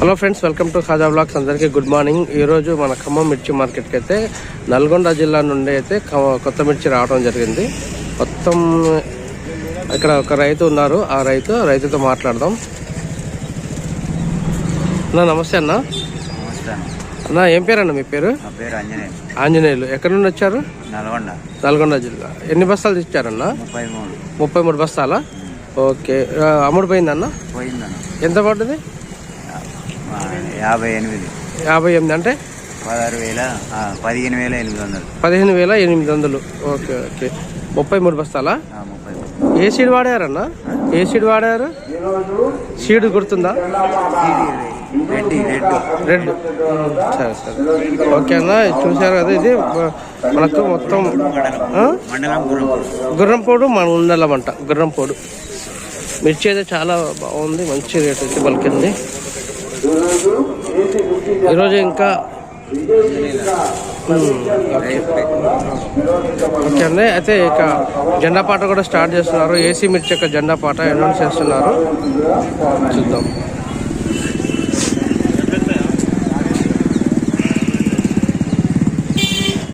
Hello friends welcome to Khaja blogs అందరికీ good morning. ఈరోజు మన ఖమ్మం మిర్చి మార్కెట్కి అయితే నల్గొండ జిల్లా నుండి అయితే కొత్త మిర్చి రావడం జరిగింది. మొత్తం ఇక్కడ ఒక రైతు ఉన్నారు. ఆ రైతు రైతుతో మాట్లాడదాం. అన్న నమస్తే అన్న. అన్న. ఏం పేరు అన్న మీ పేరు? ఆంజనేయులు. ఎక్కడి నుండి వచ్చారు? నల్గొండ. నల్గొండ జిల్లా. ఎన్ని బస్తాలు తెచ్చారన్న? ముప్పై మూడు. బస్తాలా? ఓకే. అమ్ముడు పోయిందన్న. ఎంత పడ్డది? యాభై ఎనిమిది. యాభై ఎనిమిది అంటే? పదహారు వేల పదిహేను వేల ఎనిమిది వందలు. పదిహేను వేల ఎనిమిది వందలు. Okay okay. ముప్పై మూడు బస్తాలా? ఏ సీడ్ వాడారన్న? ఏ సీడ్ వాడారు? సీడ్ గుర్తుందా? రెడ్. సరే సరే. ఓకే అన్న చూశారు కదా ఇది. మనకు మొత్తం గుర్రంపోడు మన ఉండాలమంట గుర్రంపోడు. మిర్చి అయితే చాలా బాగుంది. మంచి రేట్ అయితే పలికింది ఈరోజు ఇంకా ఓకే ఓకే అండి అయితే ఇక జెండా పాట కూడా స్టార్ట్ చేస్తున్నారు. ఏసీ మిర్చి యొక్క జెండా పాట అనౌన్స్ చేస్తున్నారు. చూద్దాం.